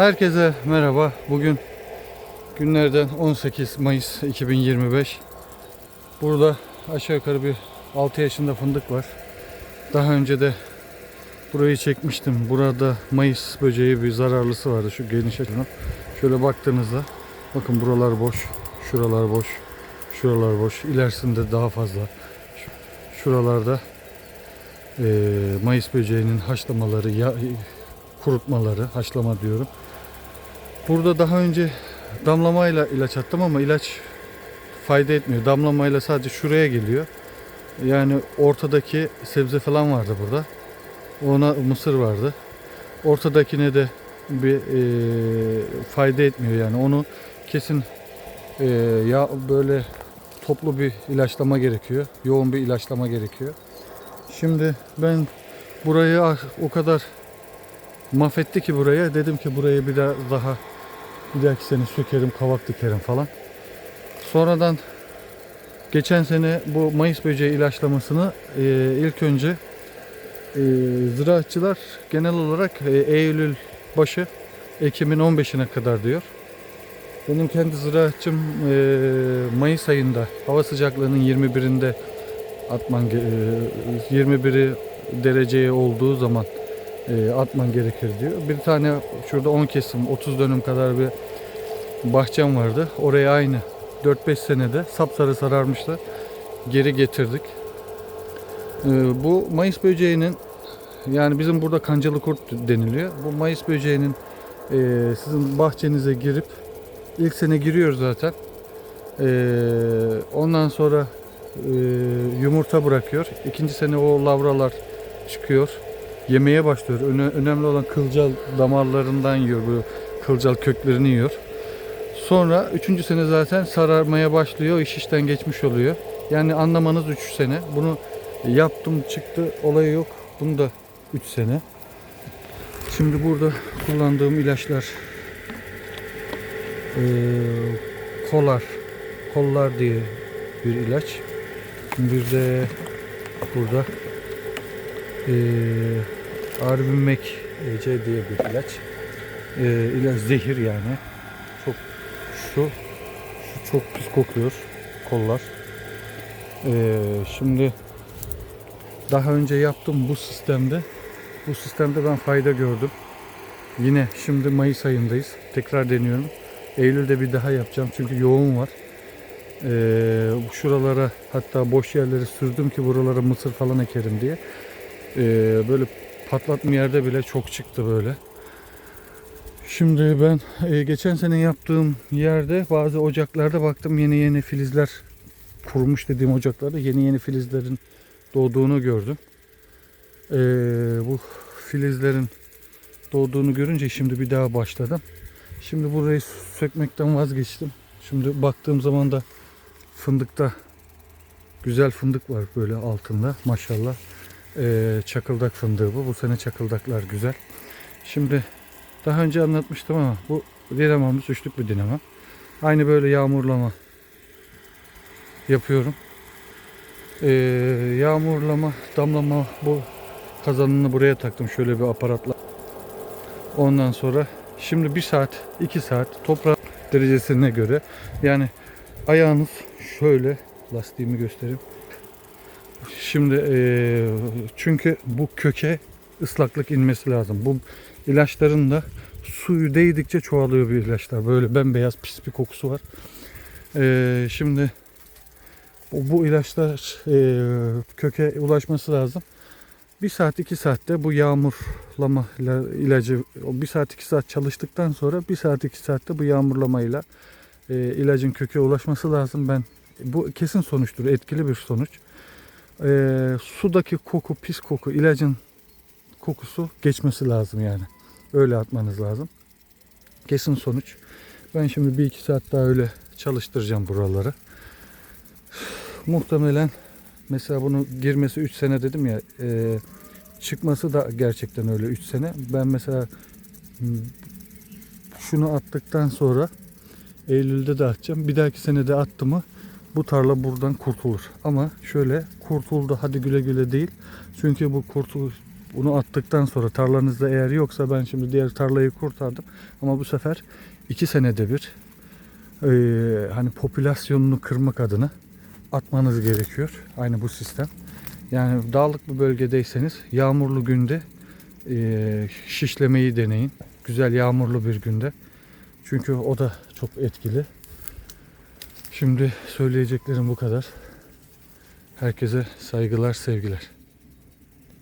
Herkese merhaba. Bugün günlerden 18 Mayıs 2025. Burada aşağı yukarı bir 6 yaşında fındık var. Daha önce de burayı çekmiştim. Burada Mayıs böceği bir zararlısı vardı şu geniş açıdan. Şöyle baktığınızda bakın buralar boş, şuralar boş, şuralar boş. İlerisinde daha fazla. Şu- Şuralarda Mayıs böceğinin haşlamaları, kurutmaları, haşlama diyorum. Burada daha önce damlamayla ilaç attım ama ilaç fayda etmiyor. Damlamayla sadece şuraya geliyor. Yani ortadaki sebze falan vardı burada. Ona mısır vardı. Ortadakine de bir e, fayda etmiyor yani. Onu kesin e, ya böyle toplu bir ilaçlama gerekiyor. Yoğun bir ilaçlama gerekiyor. Şimdi ben burayı ah- o kadar mahvetti ki buraya. Dedim ki buraya bir daha, daha bir dahaki sene sökerim, kavak dikerim falan. Sonradan geçen sene bu Mayıs böceği ilaçlamasını e, ilk önce e, ziraatçılar genel olarak e, Eylül başı Ekim'in 15'ine kadar diyor. Benim kendi ziraatçım e, Mayıs ayında hava sıcaklığının 21'inde atman e, 21'i dereceye olduğu zaman e, atman gerekir diyor. Bir tane şurada 10 kesim 30 dönüm kadar bir bahçem vardı. Oraya aynı 4-5 senede sapsarı sararmıştı. Geri getirdik. E, bu Mayıs böceğinin yani bizim burada kancalı kurt deniliyor. Bu Mayıs böceğinin e, sizin bahçenize girip ilk sene giriyor zaten. E, ondan sonra e, yumurta bırakıyor. İkinci sene o lavralar çıkıyor yemeye başlıyor. Öne- önemli olan kılcal damarlarından yiyor. Bu kılcal köklerini yiyor. Sonra üçüncü sene zaten sararmaya başlıyor. İş işten geçmiş oluyor. Yani anlamanız 3 sene. Bunu yaptım çıktı olayı yok. Bunu da 3 sene. Şimdi burada kullandığım ilaçlar eee, kolar kollar diye bir ilaç. Bir de burada eee Arbimek C diye bir ilaç. Eee ilaç zehir yani. Çok şu, şu çok pis kokuyor kollar. Eee, şimdi daha önce yaptım bu sistemde. Bu sistemde ben fayda gördüm. Yine şimdi Mayıs ayındayız. Tekrar deniyorum. Eylül'de bir daha yapacağım çünkü yoğun var. Eee şuralara hatta boş yerleri sürdüm ki buralara mısır falan ekerim diye. Eee, böyle patlatma yerde bile çok çıktı böyle. Şimdi ben e, geçen sene yaptığım yerde bazı ocaklarda baktım yeni yeni filizler kurumuş dediğim ocaklarda yeni yeni filizlerin doğduğunu gördüm. Eee, bu filizlerin doğduğunu görünce şimdi bir daha başladım. Şimdi burayı sökmekten vazgeçtim. Şimdi baktığım zaman da fındıkta güzel fındık var böyle altında maşallah. Eee, çakıldak fındığı bu. Bu sene çakıldaklar güzel. Şimdi daha önce anlatmıştım ama bu dinamamız üçlük bir dinamo. Aynı böyle yağmurlama yapıyorum. Eee, yağmurlama, damlama bu kazanını buraya taktım şöyle bir aparatla. Ondan sonra şimdi bir saat, iki saat toprak derecesine göre yani ayağınız şöyle lastiğimi göstereyim. Şimdi eee, çünkü bu köke ıslaklık inmesi lazım. Bu ilaçların da suyu değdikçe çoğalıyor bu ilaçlar. Böyle bembeyaz pis bir kokusu var. Eee, şimdi bu, ilaçlar eee, köke ulaşması lazım. Bir saat iki saatte bu yağmurlama ila- ilacı bir saat iki saat çalıştıktan sonra bir saat iki saatte bu yağmurlamayla eee, ilacın köke ulaşması lazım. Ben bu kesin sonuçtur. Etkili bir sonuç. Eee, sudaki koku, pis koku, ilacın kokusu geçmesi lazım yani. Öyle atmanız lazım. Kesin sonuç. Ben şimdi bir iki saat daha öyle çalıştıracağım buraları. Muhtemelen mesela bunu girmesi 3 sene dedim ya eee, çıkması da gerçekten öyle 3 sene. Ben mesela şunu attıktan sonra Eylül'de de atacağım. Bir dahaki sene de attı mı bu tarla buradan kurtulur. Ama şöyle kurtuldu hadi güle güle değil. Çünkü bu kurtul Bunu attıktan sonra tarlanızda eğer yoksa ben şimdi diğer tarlayı kurtardım. Ama bu sefer iki senede bir eee, hani popülasyonunu kırmak adına atmanız gerekiyor. Aynı bu sistem. Yani dağlık bir bölgedeyseniz yağmurlu günde eee, şişlemeyi deneyin. Güzel yağmurlu bir günde. Çünkü o da çok etkili. Şimdi söyleyeceklerim bu kadar. Herkese saygılar, sevgiler.